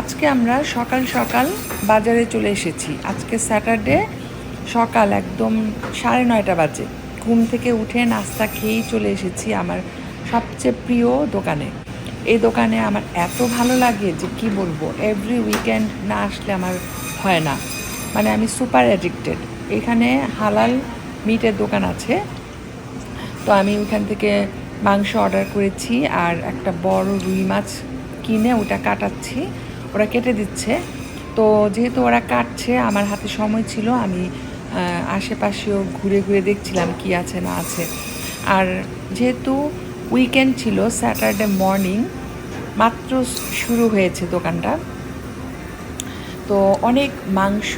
আজকে আমরা সকাল সকাল বাজারে চলে এসেছি। আজকে স্যাটারডে সকাল একদম সাড়ে নয়টা বাজে। ঘুম থেকে উঠে নাস্তা খেয়েই চলে এসেছি আমার সবচেয়ে প্রিয় দোকানে। এই দোকানে আমার এত ভালো লাগে যে কি বলব এভরি উইকেন্ড না আসলে আমার হয় না। মানে আমি সুপার অ্যাডিক্টেড এখানে হালাল মিটের দোকান আছে। তো আমি ওইখান থেকে মাংস অর্ডার করেছি আর একটা বড় রুই মাছ কিনে ওটা কাটাচ্ছি। ওরা কেটে দিচ্ছে। তো যেহেতু ওরা কাটছে, আমার হাতে সময় ছিল, আমি আশেপাশেও ঘুরে ঘুরে দেখছিলাম কি আছে না আছে। আর যেহেতু উইকেন্ড ছিল স্যাটারডে মর্নিং মাত্র শুরু হয়েছে দোকানটা। তো অনেক মাংস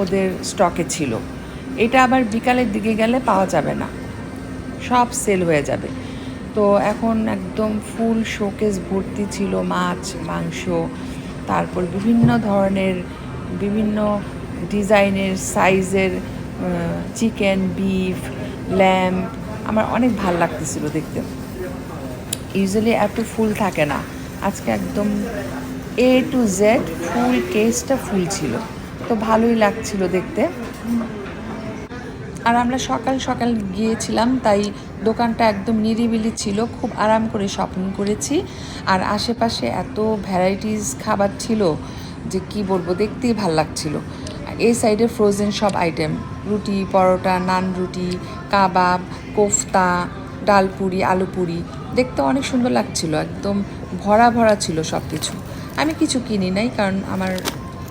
ওদের স্টকে ছিল। এটা আবার বিকালের দিকে গেলে পাওয়া যাবে না। সব সেল হয়ে যাবে। তো এখন একদম ফুল শোকেস ভর্তি ছিল, মাছ, মাংস তারপর বিভিন্ন ধরনের বিভিন্ন ডিজাইনের সাইজের চিকেন, বিফ ল্যাম্প আমার অনেক ভালো লাগতেছিল দেখতে। ইউজুয়ালি এত ফুল থাকে না। আজকে একদম এ টু জেড ফুল কেসটা ফুল ছিল। তো ভালোই লাগছিল দেখতে। আর আমরা সকাল সকাল গিয়েছিলাম, তাই দোকানটা একদম নিরিবিলি ছিল, খুব আরাম করে শপিং করেছি। আর আশেপাশে এত ভ্যারাইটিস খাবার ছিল যে কি বলব, দেখতেই ভালো লাগছিল। এই সাইডে ফ্রোজেন সব আইটেম রুটি, পরোটা, নান রুটি, কাবাব, কোফতা ডালপুরি আলুপুরি দেখতে অনেক সুন্দর লাগছিল, একদম ভরা ভরা ছিল সব কিছু আমি কিছু কিনি নাই কারণ আমার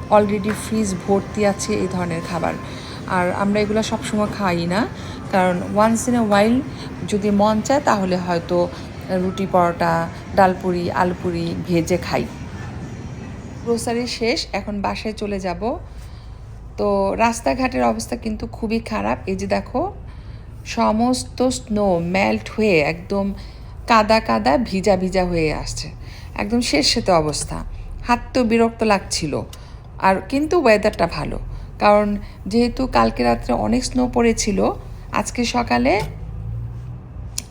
অলরেডি ফ্রিজ ভর্তি আছে এই ধরনের খাবার। আর আমরা এগুলো সবসময় খাই না। কারণ ওয়ান্স ইন এ ওয়াইল যদি মন চায় তাহলে হয়তো রুটি পরোটা, ডালপুরি, আলুপুরি ভেজে খাই। গ্রোসারি শেষ, এখন বাসায় চলে যাব। তো রাস্তাঘাটের অবস্থা কিন্তু খুবই খারাপ। এই যে দেখো, সমস্ত স্নো মেল্ট হয়ে একদম কাদা কাদা ভিজা ভিজা হয়ে আসছে। একদম শেষ শেতে অবস্থা। হাত তো বিরক্ত লাগছিল। আর কিন্তু ওয়েদারটা ভালো। কারণ যেহেতু কালকে রাত্রে অনেক স্নো পড়েছিল আজকে সকালে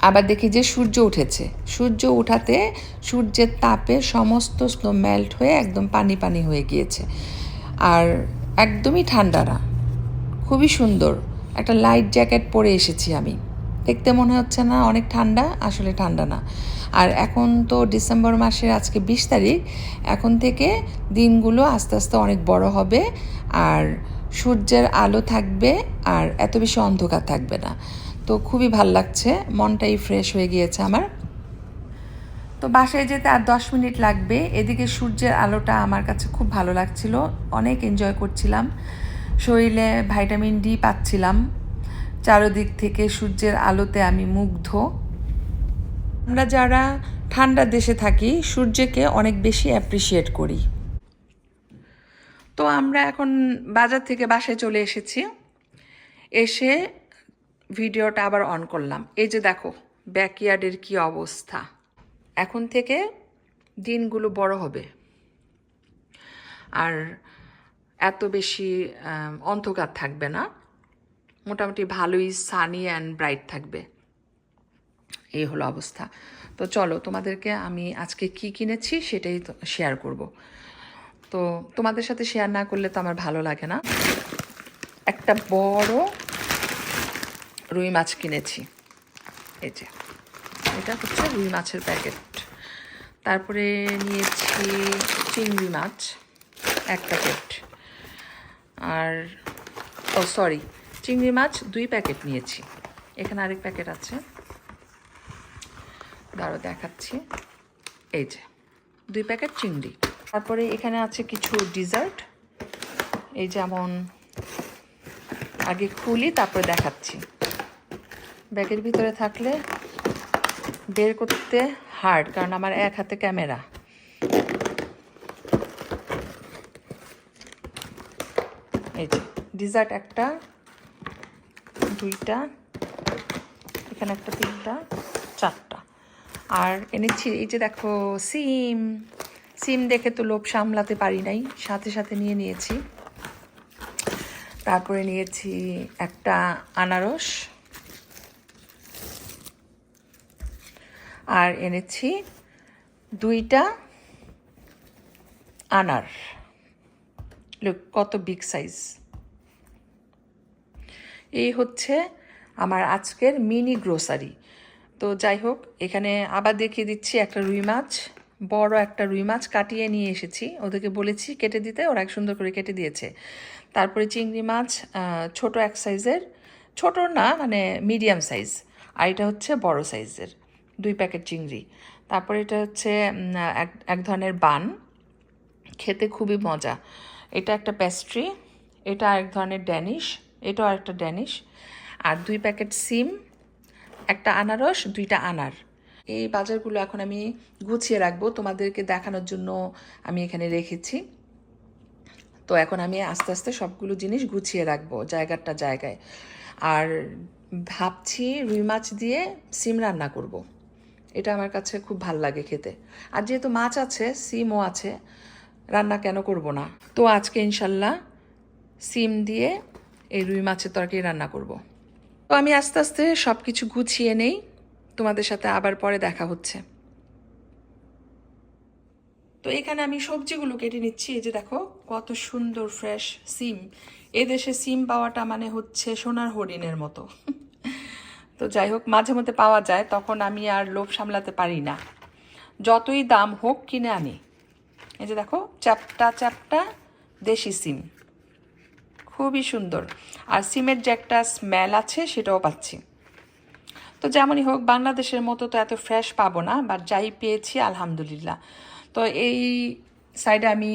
আবার দেখি যে সূর্য উঠেছে। সূর্য উঠাতে সূর্যের তাপে সমস্ত স্নো মেল্ট হয়ে একদম পানি পানি হয়ে গিয়েছে। আর একদমই ঠান্ডা না। খুবই সুন্দর। একটা লাইট জ্যাকেট পরে এসেছি আমি। দেখতে মনে হচ্ছে না অনেক ঠান্ডা, আসলে ঠান্ডা না। আর এখন তো ডিসেম্বর মাসের আজকে বিশ তারিখ। এখন থেকে দিনগুলো আস্তে আস্তে অনেক বড় হবে। আর সূর্যের আলো থাকবে আর এত বেশি অন্ধকার থাকবে না। তো খুবই ভালো লাগছে, মনটাই ফ্রেশ হয়ে গিয়েছে আমার। তো বাসায় যেতে আর দশ মিনিট লাগবে। এদিকে সূর্যের আলোটা আমার কাছে খুব ভালো লাগছিল, অনেক এনজয় করছিলাম। শরীরে ভাইটামিন ডি পাচ্ছিলাম। চারোদিক থেকে সূর্যের আলোতে আমি মুগ্ধ। আমরা যারা ঠান্ডা দেশে থাকি, সূর্যকে অনেক বেশি অ্যাপ্রিসিয়েট করি। তো আমরা এখন বাজার থেকে বাসায় চলে এসেছি। এসে ভিডিওটা আবার অন করলাম। এই যে দেখো ব্যাকইয়ার্ডের কি অবস্থা। এখন থেকে দিনগুলো বড় হবে। আর এত বেশি অন্ধকার থাকবে না। মোটামুটি ভালোই সানি অ্যান্ড ব্রাইট থাকবে। এই হলো অবস্থা। তো চলো তোমাদেরকে আমি আজকে কি কিনেছি সেটাই শেয়ার করব। তো তোমাদের সাথে শেয়ার না করলে তো আমার ভালো লাগে না। একটা বড় রুই মাছ কিনেছি। এই যে, এটা হচ্ছে রুই মাছের প্যাকেট তারপরে নিয়েছি চিংড়ি মাছ, এক প্যাকেট আর, ও সরি চিংড়ি মাছ দুই প্যাকেট নিয়েছি। এখানে আরেক প্যাকেট আছে। দাঁড়ো দেখাচ্ছি। এই যে, দুই প্যাকেট চিংড়ি। তারপরে এখানে আছে কিছু ডিজার্ট এই যেমন আগে খুলি, তারপরে দেখাচ্ছি। ব্যাগের ভিতরে থাকলে বের করতে হার্ড কারণ আমার এক হাতে ক্যামেরা। এই যে ডিজার্ট একটা, দুইটা, এখানে একটা তিনটা, চারটা। আর এনেছি, এই যে দেখো, সিম। সিম দেখে তো লোভ সামলাতে পারি নাই। সাথে সাথে নিয়ে নিয়েছি। তারপরে নিয়েছি একটা আনারস। আর এনেছি দুইটা আনার। লুক কত বিগ সাইজ এই হচ্ছে আমার আজকের মিনি গ্রোসারি তো যাই হোক, এখানে আবার দেখিয়ে দিচ্ছি একটা রুই মাছ। বড় একটা রুই মাছ কাটিয়ে নিয়ে এসেছি। ওদেরকে বলেছি কেটে দিতে, ওরা এক সুন্দর করে কেটে দিয়েছে। তারপরে চিংড়ি মাছ ছোট এক সাইজের, ছোট না মানে মিডিয়াম সাইজ। আর এটা হচ্ছে বড় সাইজের, দুই প্যাকেট চিংড়ি। তারপরে এটা হচ্ছে এক এক ধরনের বান। খেতে খুবই মজা। এটা একটা প্যাস্ট্রি এটা এক ধরনের ড্যানিশ এটাও একটা ড্যানিশ আর দুই প্যাকেট সিম, একটা আনারস, দুইটা আনার। এই বাজারগুলো এখন আমি গুছিয়ে রাখব। তোমাদেরকে দেখানোর জন্য আমি এখানে রেখেছি। তো এখন আমি আস্তে আস্তে সবগুলো জিনিস গুছিয়ে রাখব জায়গাটা জায়গায়। আর ভাবছি রুই মাছ দিয়ে সিম রান্না করব। এটা আমার কাছে খুব ভালো লাগে খেতে। আর যেহেতু মাছ আছে, সিমও আছে, রান্না কেন করব না? তো আজকে ইনশাল্লাহ সিম দিয়ে এই রুই মাছের তরকারি রান্না করব। তো আমি আস্তে আস্তে সব কিছু গুছিয়ে নেই। তোমাদের সাথে আবার পরে দেখা হচ্ছে। তো এখানে আমি সবজিগুলো কেটে নিচ্ছি। এই যে দেখো, কত সুন্দর ফ্রেশ সিম। এদেশে সিম পাওয়াটা মানে হচ্ছে সোনার হরিণের মতো। তো যাই হোক, মাঝে মধ্যে পাওয়া যায়, তখন আমি আর লোভ সামলাতে পারি না। যতই দাম হোক কিনে আনি। এই যে দেখো, চ্যাপটা চ্যাপটা দেশি সিম। খুবই সুন্দর। আর সিমের যে একটা স্মেল আছে, সেটাও পাচ্ছি। তো যেমনই হোক, বাংলাদেশের মতো তো এত ফ্রেশ পাবো না বাট যাই পেয়েছি, আলহামদুলিল্লাহ। তো এই সাইডে আমি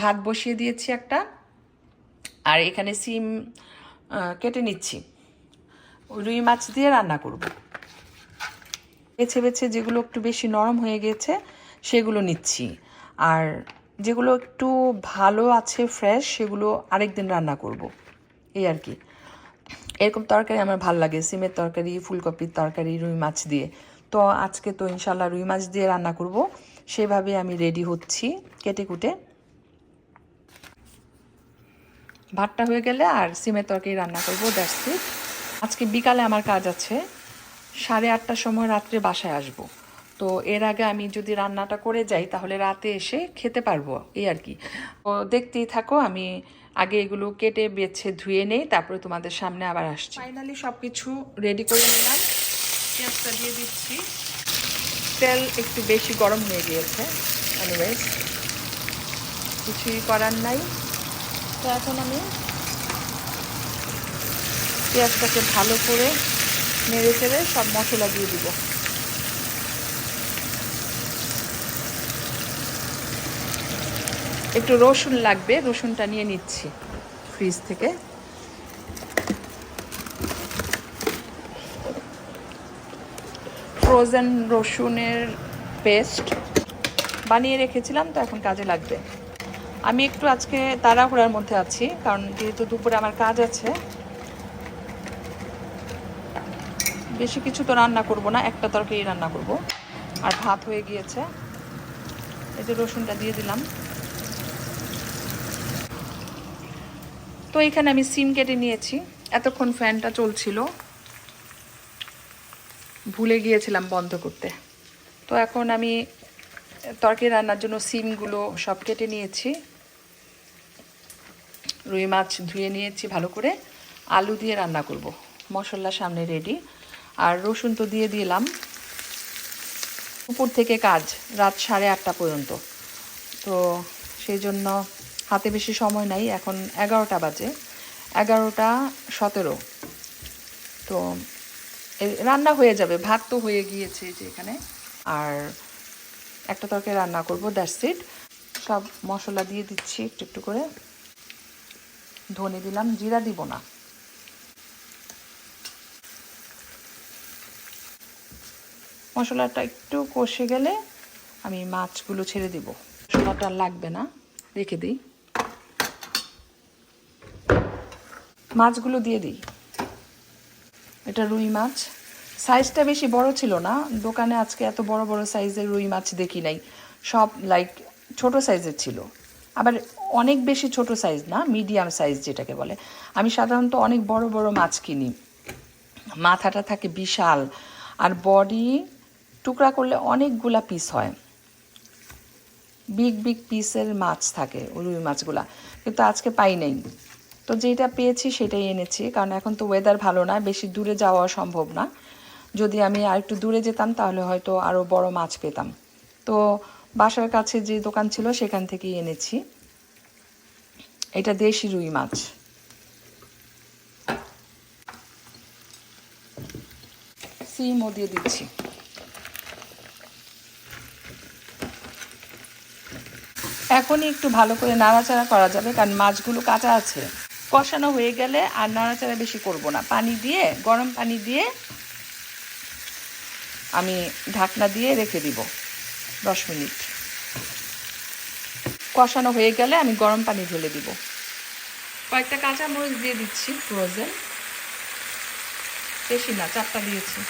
ভাত বসিয়ে দিয়েছি একটা, আর এখানে সিম কেটে নিচ্ছি। রুই মাছ দিয়ে রান্না করব। বেছে বেছে যেগুলো একটু বেশি নরম হয়ে গেছে, সেগুলো নিচ্ছি। আর যেগুলো একটু ভালো আছে ফ্রেশ সেগুলো আরেকদিন রান্না করব। এই আর কি। এরকম তরকারি আমার ভালো লাগে, সিমের তরকারি, ফুলকপির তরকারি, রুই মাছ দিয়ে। তো আজকে তো ইনশাল্লাহ রুই মাছ দিয়ে রান্না করব। সেভাবে আমি রেডি হচ্ছি, কেটে কুটে। ভাতটা হয়ে গেলে আর সিমের তরকারি রান্না করব ইট। আজকে বিকালে আমার কাজ আছে, সাড়ে আটটার সময় রাত্রে বাসায় আসব। তো এর আগে আমি যদি রান্নাটা করে যাই, তাহলে রাতে এসে খেতে পারব, এই আর কি। তো দেখতেই থাকো, আমি আগে এগুলো কেটে, বেছে, ধুয়ে নেই, তারপরে তোমাদের সামনে আবার আসছি। ফাইনালি সব কিছু রেডি করে নিলাম। পেঁয়াজটা দিয়ে দিচ্ছি। তেল একটু বেশি গরম হয়ে গিয়েছে এনিওয়েজ কিছুই করার নাই। তো এখন আমি পেঁয়াজটাকে ভালো করে নেড়ে চেড়ে সব মশলা দিয়ে দিব। একটু রসুন লাগবে, রসুনটা নিয়ে নিচ্ছি ফ্রিজ থেকে। ফ্রোজেন রসুনের পেস্ট বানিয়ে রেখেছিলাম, তো এখন কাজে লাগবে। আমি একটু আজকে তাড়াহুড়ার মধ্যে আছি, কারণ যেহেতু দুপুরে আমার কাজ আছে, বেশি কিছু তো রান্না করব না, একটা তরকারি রান্না করব। আর ভাত হয়ে গিয়েছে। এই যে রসুনটা দিয়ে দিলাম। তো এখানে আমি সিম কেটে নিয়েছি। এতক্ষণ ফ্যানটা চলছিল। ভুলে গিয়েছিলাম বন্ধ করতে। তো এখন আমি তরকারি রান্নার জন্য সিমগুলো সব কেটে নিয়েছি। রুই মাছ ধুয়ে নিয়েছি ভালো করে। আলু দিয়ে রান্না করব। মশলা সামনে রেডি আর রসুন তো দিয়ে দিলাম। উপর থেকে কাজ রাত সাড়ে আটটা পর্যন্ত। তো সেই জন্য হাতে বেশি সময় নাই, এখন এগারোটা বাজে। এগারোটা সতেরো। তো রান্না হয়ে যাবে, ভাত তো হয়ে গিয়েছে যে এখানে। আর একটা তরকারি রান্না করব, দ্যাটস ইট। সব মশলা দিয়ে দিচ্ছি একটু একটু করে। ধনে দিলাম, জিরা দিব না। মশলাটা একটু কষে গেলে আমি মাছগুলো ছেড়ে দিব। মশলাটা লাগবে না, রেখে দিই। মাছগুলো দিয়ে দিই। এটা রুই মাছ। সাইজটা বেশি বড় ছিল না। দোকানে আজকে এত বড় বড় সাইজের রুই মাছ দেখি নাই। সব লাইক ছোট সাইজের ছিল। আবার অনেক বেশি ছোট সাইজ না মিডিয়াম সাইজ যেটাকে বলে। আমি সাধারণত অনেক বড় বড় মাছ কিনি। মাথাটা থাকে বিশাল। আর বডি টুকরা করলে অনেকগুলা পিস হয়। বিগ বিগ পিসের মাছ থাকে রুই মাছগুলা। কিন্তু আজকে পাই নাই। তো যেটা পেয়েছি সেটাই এনেছি, কারণ এখন তো ওয়েদার ভালো না, বেশি দূরে যাওয়া সম্ভব না। যদি আমি আর একটু দূরে যেতাম, তাহলে হয়তো আরও বড় মাছ পেতাম। তো বাসার কাছে যে দোকান ছিল, সেখান থেকেই এনেছি। এটা দেশি রুই মাছ। সিমও দিয়ে দিচ্ছি। এখনই একটু ভালো করে নাড়াচাড়া করা যাবে, কারণ মাছগুলো কাঁচা আছে। কষানো হয়ে গেলে আর নাড়াচাড়া বেশি করব না। পানি দিয়ে, গরম পানি দিয়ে আমি ঢাকনা দিয়ে রেখে দিব দশ মিনিট। কষানো হয়ে গেলে আমি গরম পানি ঢেলে দিব। কয়েকটা কাঁচা মরিচ দিয়ে দিচ্ছি ফ্রোজেন বেশি না, চারটা দিয়েছি।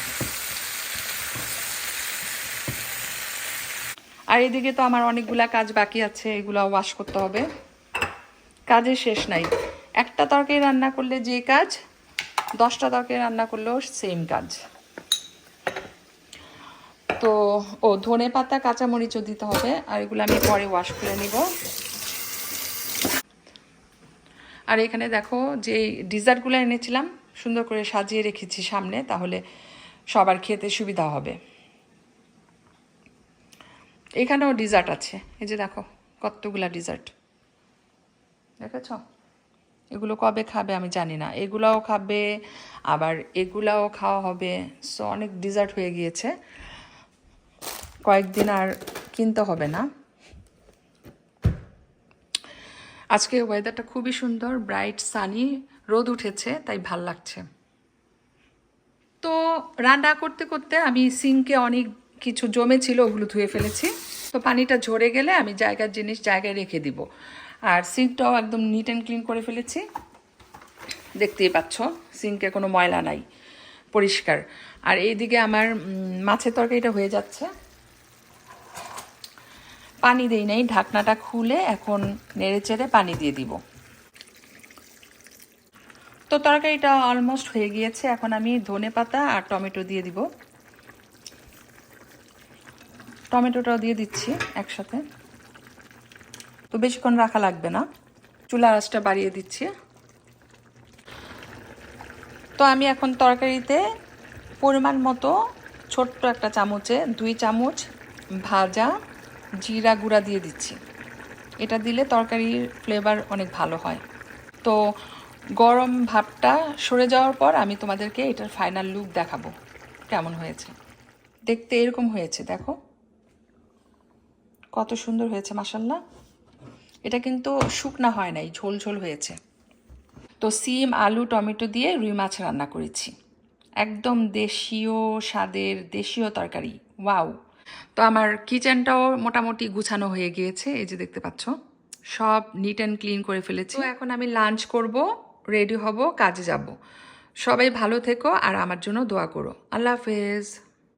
আর এদিকে তো আমার অনেকগুলা কাজ বাকি আছে এগুলো ওয়াশ করতে হবে। কাজের শেষ নাই। একটা তরকারি রান্না করলে যে কাজ, দশটা তরকারি রান্না করলেও সেম কাজ। তো, ও ধনে পাতা কাঁচামরিচও দিতে হবে, আর এগুলো আমি পরে ওয়াশ করে নিব। আর এখানে দেখো, যে ডিজার্টগুলো এনেছিলাম, সুন্দর করে সাজিয়ে রেখেছি সামনে, তাহলে সবার খেতে সুবিধা হবে। এখানেও ডিজার্ট আছে, এই যে দেখো, কতগুলা ডিজার্ট দেখেছ এগুলো কবে খাবে আমি জানি না। এগুলাও খাবে, আবার এগুলাও খাওয়া হবে। সো অনেক ডিজার্ট হয়ে গিয়েছে। কয়েকদিন আর কিনতে হবে না। আজকে ওয়েদারটা খুবই সুন্দর ব্রাইট সানি রোদ উঠেছে, তাই ভালো লাগছে। তো, রান্না করতে করতে আমি সিঙ্কে অনেক কিছু জমে ছিল ওগুলো ধুয়ে ফেলেছি। তো পানিটা ঝরে গেলে আমি জায়গার জিনিস জায়গায় রেখে দিব। আর সিঙ্কটাও একদম নিট অ্যান্ড ক্লিন করে ফেলেছি। দেখতেই পাচ্ছ, সিঙ্কে কোনো ময়লা নাই, পরিষ্কার। আর এইদিকে আমার মাছের তরকারিটা হয়ে যাচ্ছে। পানি দেই নাই, ঢাকনাটা খুলে এখন নেড়ে চেড়ে পানি দিয়ে দিব। তো তরকারিটা অলমোস্ট হয়ে গিয়েছে, এখন আমি ধনে পাতা আর টমেটো দিয়ে দিব। টমেটোটাও দিয়ে দিচ্ছি একসাথে। তো বেশিক্ষণ রাখা লাগবে না। চুলা আঁচটা বাড়িয়ে দিচ্ছি। তো আমি এখন তরকারিতে পরিমাণ মতো ছোট্ট একটা চামচে দুই চামচ ভাজা জিরা গুঁড়া দিয়ে দিচ্ছি। এটা দিলে তরকারির ফ্লেভার অনেক ভালো হয়। তো গরম ভাবটা সরে যাওয়ার পর আমি তোমাদেরকে এটার ফাইনাল লুক দেখাবো। কেমন হয়েছে? দেখতে এরকম হয়েছে, দেখো। কত সুন্দর হয়েছে মাসাল্লাহ এটা কিন্তু শুকনা হয় নাই ঝোল ঝোল হয়েছে। তো সিম, আলু, টমেটো দিয়ে রুই মাছ রান্না করেছি। একদম দেশীয় স্বাদের, দেশীয় তরকারি। ওয়াও! তো আমার কিচেনটাও মোটামুটি গুছানো হয়ে গিয়েছে, এই যে দেখতে পাচ্ছ। সব নিট অ্যান্ড ক্লিন করে ফেলেছি। এখন আমি লাঞ্চ করব রেডি হব, কাজে যাব। সবাই ভালো থেকো আর আমার জন্য দোয়া করো। আল্লাহ হাফেজ।